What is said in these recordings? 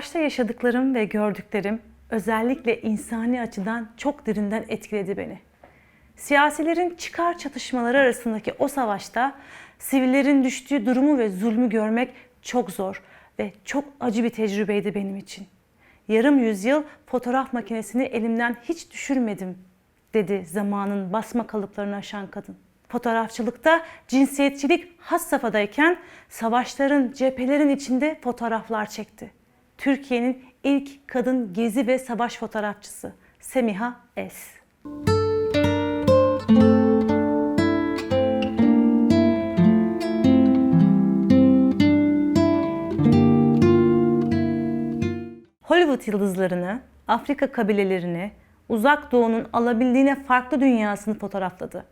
Savaşta yaşadıklarım ve gördüklerim özellikle insani açıdan çok derinden etkiledi beni. Siyasilerin çıkar çatışmaları arasındaki o savaşta sivillerin düştüğü durumu ve zulmü görmek çok zor ve çok acı bir tecrübeydi benim için. Yarım yüzyıl fotoğraf makinesini elimden hiç düşürmedim dedi zamanın basma kalıplarını aşan kadın. Fotoğrafçılıkta cinsiyetçilik has safhadayken savaşların, cephelerin içinde fotoğraflar çekti. Türkiye'nin ilk kadın gezi ve savaş fotoğrafçısı Semiha Es. Hollywood yıldızlarını, Afrika kabilelerini, Uzak Doğu'nun alabildiğine farklı dünyasını fotoğrafladı.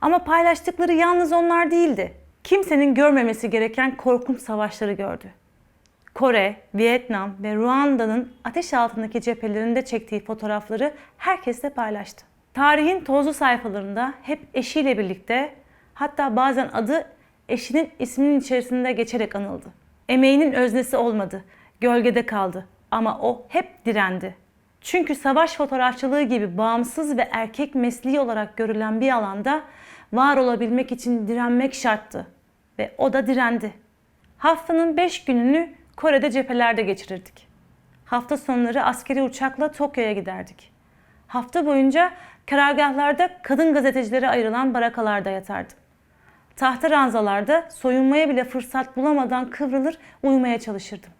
Ama paylaştıkları yalnız onlar değildi. Kimsenin görmemesi gereken korkunç savaşları gördü. Kore, Vietnam ve Ruanda'nın ateş altındaki cephelerinde çektiği fotoğrafları herkesle paylaştı. Tarihin tozlu sayfalarında hep eşiyle birlikte hatta bazen adı eşinin isminin içerisinde geçerek anıldı. Emeğinin öznesi olmadı, gölgede kaldı ama o hep direndi. Çünkü savaş fotoğrafçılığı gibi bağımsız ve erkek mesleği olarak görülen bir alanda var olabilmek için direnmek şarttı ve o da direndi. Haftanın 5 gününü Kore'de cephelerde geçirirdik. Hafta sonları askeri uçakla Tokyo'ya giderdik. Hafta boyunca karargahlarda kadın gazetecilere ayrılan barakalarda yatardım. Tahta ranzalarda soyunmaya bile fırsat bulamadan kıvrılır uyumaya çalışırdım.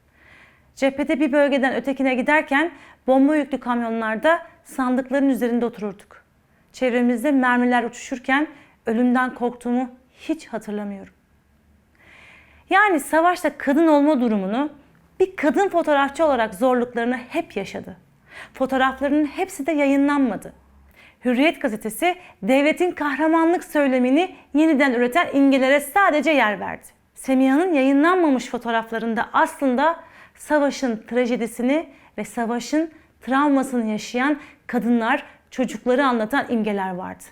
Cephede bir bölgeden ötekine giderken bomba yüklü kamyonlarda sandıkların üzerinde otururduk. Çevremizde mermiler uçuşurken ölümden korktuğumu hiç hatırlamıyorum. Yani savaşta kadın olma durumunu bir kadın fotoğrafçı olarak zorluklarını hep yaşadı. Fotoğraflarının hepsi de yayınlanmadı. Hürriyet gazetesi devletin kahramanlık söylemini yeniden üreten imgelere sadece yer verdi. Semiha'nın yayınlanmamış fotoğraflarında aslında savaşın trajedisini ve savaşın travmasını yaşayan kadınlar, çocukları anlatan imgeler vardı.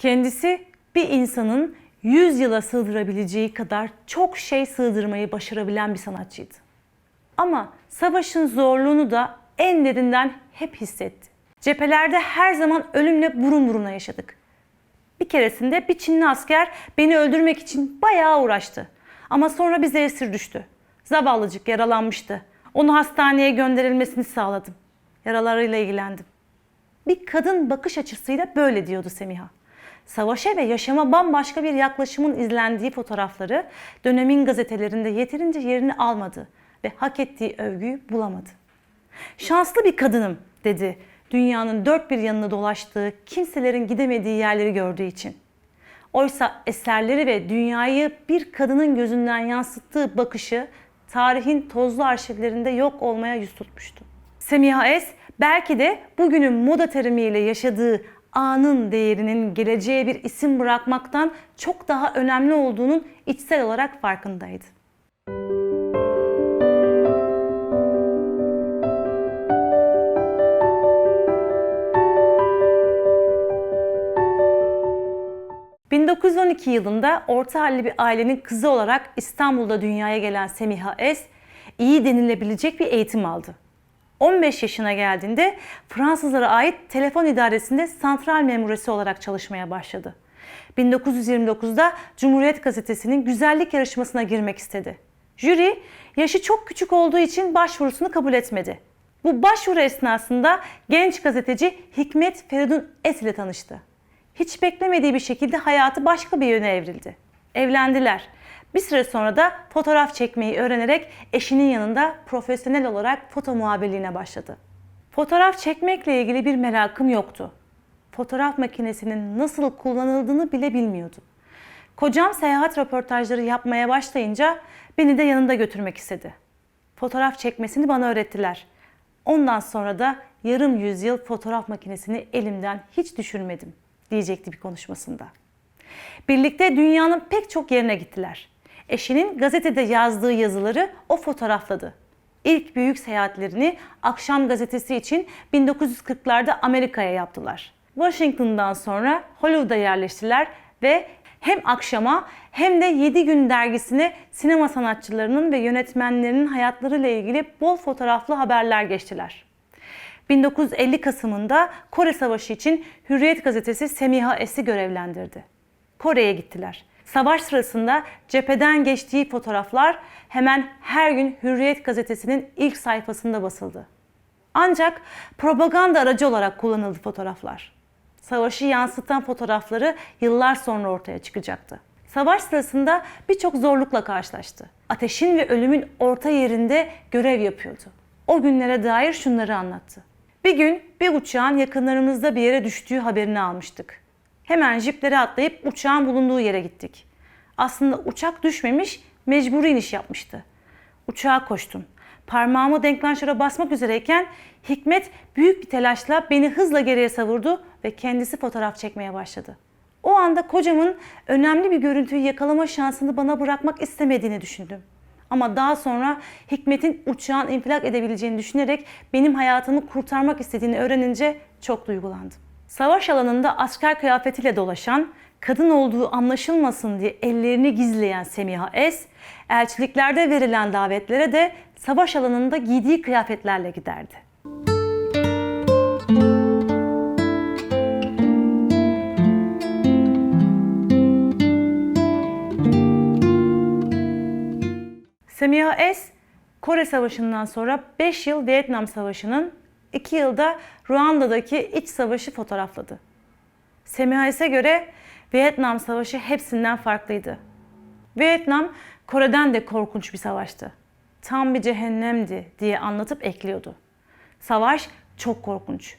Kendisi bir insanın 100 yıla sığdırabileceği kadar çok şey sığdırmayı başarabilen bir sanatçıydı. Ama savaşın zorluğunu da en derinden hep hissetti. Cephelerde her zaman ölümle burun buruna yaşadık. Bir keresinde bir Çinli asker beni öldürmek için bayağı uğraştı. Ama sonra bize esir düştü. Zavallıcık yaralanmıştı. Onu hastaneye gönderilmesini sağladım. Yaralarıyla ilgilendim. Bir kadın bakış açısıyla böyle diyordu Semiha. Savaşa ve yaşama bambaşka bir yaklaşımın izlendiği fotoğrafları dönemin gazetelerinde yeterince yerini almadı ve hak ettiği övgüyü bulamadı. Şanslı bir kadınım dedi dünyanın dört bir yanını dolaştığı, kimselerin gidemediği yerleri gördüğü için. Oysa eserleri ve dünyayı bir kadının gözünden yansıttığı bakışı tarihin tozlu arşivlerinde yok olmaya yüz tutmuştu. Semiha Es belki de bugünün moda terimiyle yaşadığı anın değerinin geleceğe bir isim bırakmaktan çok daha önemli olduğunun içsel olarak farkındaydı. ...1912 yılında orta halli bir ailenin kızı olarak İstanbul'da dünyaya gelen Semiha Es... ...iyi denilebilecek bir eğitim aldı. 15 yaşına geldiğinde Fransızlara ait telefon idaresinde santral memuresi olarak çalışmaya başladı. 1929'da Cumhuriyet Gazetesi'nin güzellik yarışmasına girmek istedi. Jüri yaşı çok küçük olduğu için başvurusunu kabul etmedi. Bu başvuru esnasında genç gazeteci Hikmet Feridun Es ile tanıştı. Hiç beklemediği bir şekilde hayatı başka bir yöne evrildi. Evlendiler. Bir süre sonra da fotoğraf çekmeyi öğrenerek eşinin yanında profesyonel olarak foto muhabirliğine başladı. Fotoğraf çekmekle ilgili bir merakım yoktu. Fotoğraf makinesinin nasıl kullanıldığını bile bilmiyordu. Kocam seyahat röportajları yapmaya başlayınca beni de yanında götürmek istedi. Fotoğraf çekmesini bana öğrettiler. Ondan sonra da yarım yüzyıl fotoğraf makinesini elimden hiç düşürmedim diyecekti bir konuşmasında. Birlikte dünyanın pek çok yerine gittiler. Eşinin gazetede yazdığı yazıları o fotoğrafladı. İlk büyük seyahatlerini Akşam Gazetesi için 1940'larda Amerika'ya yaptılar. Washington'dan sonra Hollywood'a yerleştiler ve hem akşama hem de 7 gün dergisine sinema sanatçılarının ve yönetmenlerinin hayatlarıyla ilgili bol fotoğraflı haberler geçtiler. 1950 Kasım'ında Kore Savaşı için Hürriyet gazetesi Semiha Es'i görevlendirdi. Kore'ye gittiler. Savaş sırasında cepheden geçtiği fotoğraflar hemen her gün Hürriyet gazetesinin ilk sayfasında basıldı. Ancak propaganda aracı olarak kullanıldı fotoğraflar. Savaşı yansıtan fotoğrafları yıllar sonra ortaya çıkacaktı. Savaş sırasında birçok zorlukla karşılaştı. Ateşin ve ölümün orta yerinde görev yapıyordu. O günlere dair şunları anlattı. Bir gün bir uçağın yakınlarımızda bir yere düştüğü haberini almıştık. Hemen jiplere atlayıp uçağın bulunduğu yere gittik. Aslında uçak düşmemiş, mecburi iniş yapmıştı. Uçağa koştum. Parmağımı denklanşöre basmak üzereyken Hikmet büyük bir telaşla beni hızla geriye savurdu ve kendisi fotoğraf çekmeye başladı. O anda kocamın önemli bir görüntüyü yakalama şansını bana bırakmak istemediğini düşündüm. Ama daha sonra Hikmet'in uçağın infilak edebileceğini düşünerek benim hayatımı kurtarmak istediğini öğrenince çok duygulandım. Savaş alanında asker kıyafetiyle dolaşan, kadın olduğu anlaşılmasın diye ellerini gizleyen Semiha Es, elçiliklerde verilen davetlere de savaş alanında giydiği kıyafetlerle giderdi. Semiha Es, Kore Savaşı'ndan sonra 5 yıl Vietnam Savaşı'nın, 2 yılda Ruanda'daki iç savaşı fotoğrafladı. Semiha Es'e göre Vietnam Savaşı hepsinden farklıydı. Vietnam, Kore'den de korkunç bir savaştı. Tam bir cehennemdi diye anlatıp ekliyordu. Savaş çok korkunç.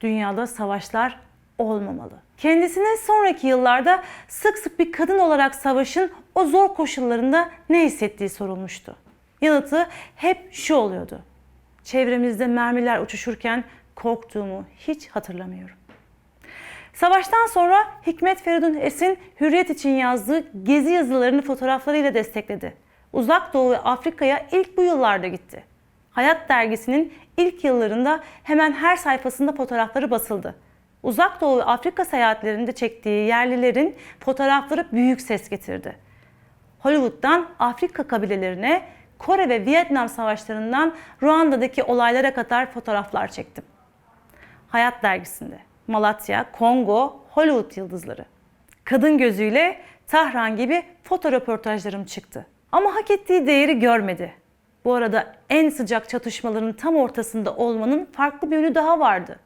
Dünyada savaşlar olmamalı. Kendisine sonraki yıllarda sık sık bir kadın olarak savaşın o zor koşullarında ne hissettiği sorulmuştu. Yanıtı hep şu oluyordu. Çevremizde mermiler uçuşurken korktuğumu hiç hatırlamıyorum. Savaştan sonra Hikmet Feridun Es'in Hürriyet için yazdığı gezi yazılarını fotoğraflarıyla destekledi. Uzak Doğu ve Afrika'ya ilk bu yıllarda gitti. Hayat dergisinin ilk yıllarında hemen her sayfasında fotoğrafları basıldı. Uzak Doğu ve Afrika seyahatlerinde çektiği yerlilerin fotoğrafları büyük ses getirdi. Hollywood'dan Afrika kabilelerine, Kore ve Vietnam savaşlarından Ruanda'daki olaylara kadar fotoğraflar çektim. Hayat dergisinde Malatya, Kongo, Hollywood yıldızları. Kadın gözüyle Tahran gibi fotoröportajlarım çıktı. Ama hak ettiği değeri görmedi. Bu arada en sıcak çatışmaların tam ortasında olmanın farklı bir yönü daha vardı.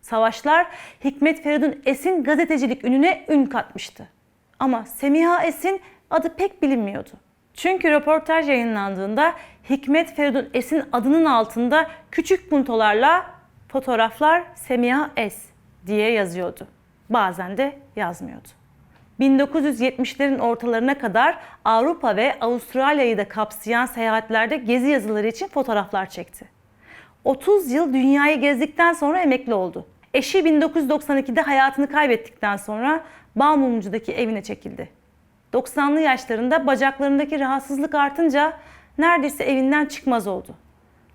Savaşlar Hikmet Feridun Es'in gazetecilik ününe ün katmıştı. Ama Semiha Es'in adı pek bilinmiyordu. Çünkü röportaj yayınlandığında Hikmet Feridun Es'in adının altında küçük puntolarla fotoğraflar Semiha Es diye yazıyordu. Bazen de yazmıyordu. 1970'lerin ortalarına kadar Avrupa ve Avustralya'yı da kapsayan seyahatlerde gezi yazıları için fotoğraflar çekti. 30 yıl dünyayı gezdikten sonra emekli oldu. Eşi 1992'de hayatını kaybettikten sonra Bağmumcu'daki evine çekildi. 90'lı yaşlarında bacaklarındaki rahatsızlık artınca neredeyse evinden çıkmaz oldu.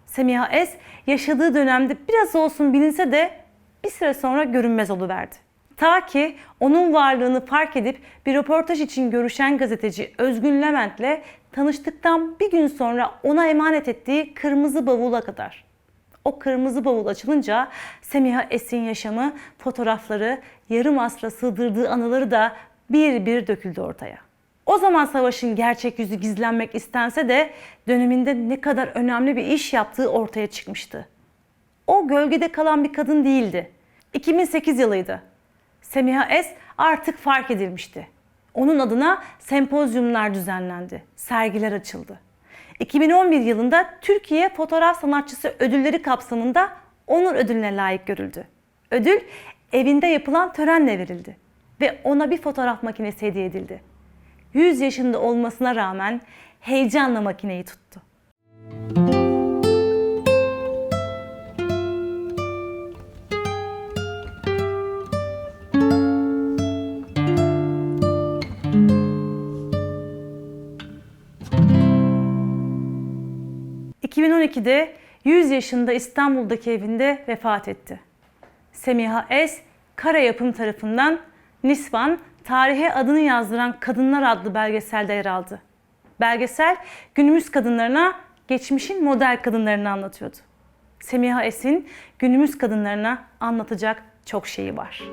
Semiha Es yaşadığı dönemde biraz olsun bilinse de bir süre sonra görünmez oluverdi. Ta ki onun varlığını fark edip bir röportaj için görüşen gazeteci Özgün Levent'le tanıştıktan bir gün sonra ona emanet ettiği kırmızı bavula kadar. O kırmızı bavul açılınca Semiha Es'in yaşamı, fotoğrafları, yarım asra sığdırdığı anıları da bir bir döküldü ortaya. O zaman savaşın gerçek yüzü gizlenmek istense de döneminde ne kadar önemli bir iş yaptığı ortaya çıkmıştı. O gölgede kalan bir kadın değildi. 2008 yılıydı. Semiha Es artık fark edilmişti. Onun adına sempozyumlar düzenlendi, sergiler açıldı. 2011 yılında Türkiye Fotoğraf Sanatçısı Ödülleri kapsamında onur ödülüne layık görüldü. Ödül evinde yapılan törenle verildi ve ona bir fotoğraf makinesi hediye edildi. 100 yaşında olmasına rağmen heyecanla makineyi tuttu. 2012'de 100 yaşında İstanbul'daki evinde vefat etti. Semiha Es, Kara Yapım tarafından Nisvan, tarihe adını yazdıran Kadınlar adlı belgeselde yer aldı. Belgesel günümüz kadınlarına geçmişin model kadınlarını anlatıyordu. Semiha Es'in günümüz kadınlarına anlatacak çok şeyi var.